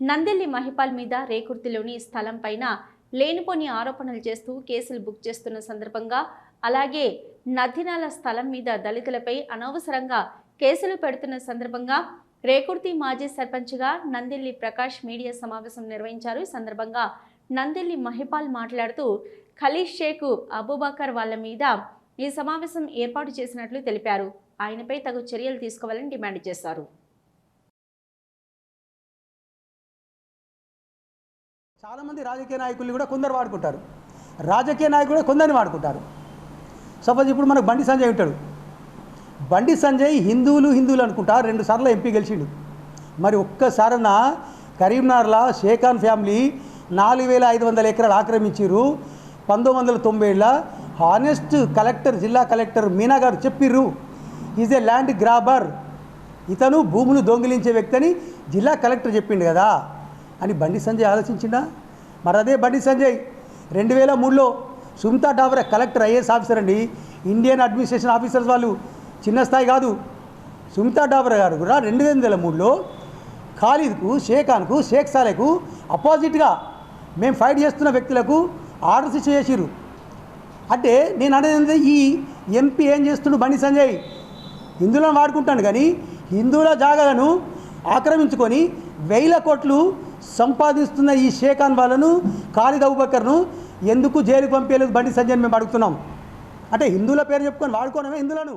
నందెల్లి మహిపాల్ మీద రేకుర్తిలోని స్థలం పైన లేనిపోని ఆరోపణలు చేస్తూ కేసులు బుక్ చేస్తున్న సందర్భంగా అలాగే నదినాల స్థలం మీద దళితులపై అనవసరంగా కేసులు పెడుతున్న సందర్భంగా రేకుర్తి మాజీ సర్పంచ్గా నందెల్లి ప్రకాష్ మీడియా సమావేశం నిర్వహించారు. ఈ సందర్భంగా నందెల్లి మహిపాల్ మాట్లాడుతూ ఖలీష్ షేక్ అబూబకర్ వాళ్ళ మీద ఈ సమావేశం ఏర్పాటు చేసినట్లు తెలిపారు. ఆయనపై తగు చర్యలు తీసుకోవాలని డిమాండ్ చేశారు. చాలామంది రాజకీయ నాయకుల్ని కూడా కొందరు వాడుకుంటారు. రాజకీయ నాయకులు కూడా కొందరిని వాడుకుంటారు. సపోజ్ ఇప్పుడు మనకు బండి సంజయ్ ఉంటాడు. బండి సంజయ్ హిందువులు హిందువులు అనుకుంటా రెండు సార్లు ఎంపీ గెలిచిండు. మరి ఒక్కసారన కరీంనగర్లో షేఖాన్ ఫ్యామిలీ నాలుగు వేల ఐదు వందల ఎకరాలు ఆక్రమించారు పంతొమ్మిది వందల తొంభై ఏళ్ళ హానెస్ట్ కలెక్టర్ జిల్లా కలెక్టర్ మీనా గారు చెప్పిర్రు ఈజ్ ఏ ల్యాండ్ గ్రాబర్. ఇతను భూములు దొంగిలించే వ్యక్తి అని జిల్లా కలెక్టర్ చెప్పిండు కదా. అని బండి సంజయ్ ఆలోచించిండా? మరి అదే బండి సంజయ్ రెండు వేల మూడులో Sumita Dabra collector IAS officer అండి. ఇండియన్ అడ్మినిస్ట్రేషన్ ఆఫీసర్స్ వాళ్ళు చిన్న స్థాయి కాదు. సుమితా డాబరా గారు కూడా రెండు వేల మూడులో ఖాళీద్కు షేఖాన్కు షేక్ సాలేకు అపోజిట్గా మేము ఫైట్ చేస్తున్న వ్యక్తులకు ఆర్డర్స్ ఇష్యూ అంటే నేను అనేది ఈ ఎంపీ ఏం చేస్తుండు బండి సంజయ్? హిందువులను వాడుకుంటాను కానీ హిందువుల జాగాలను ఆక్రమించుకొని వేల కోట్లు సంపాదిస్తున్న ఈ షేఖాన్ వాళ్ళను ఖాళీద్ అబూబకర్ను ఎందుకు జైలుకు పంపేయలేదు బండి సంజయ్ మేము అడుగుతున్నాం. అంటే హిందువుల పేరు చెప్పుకొని వాడుకోవడమే హిందువులను.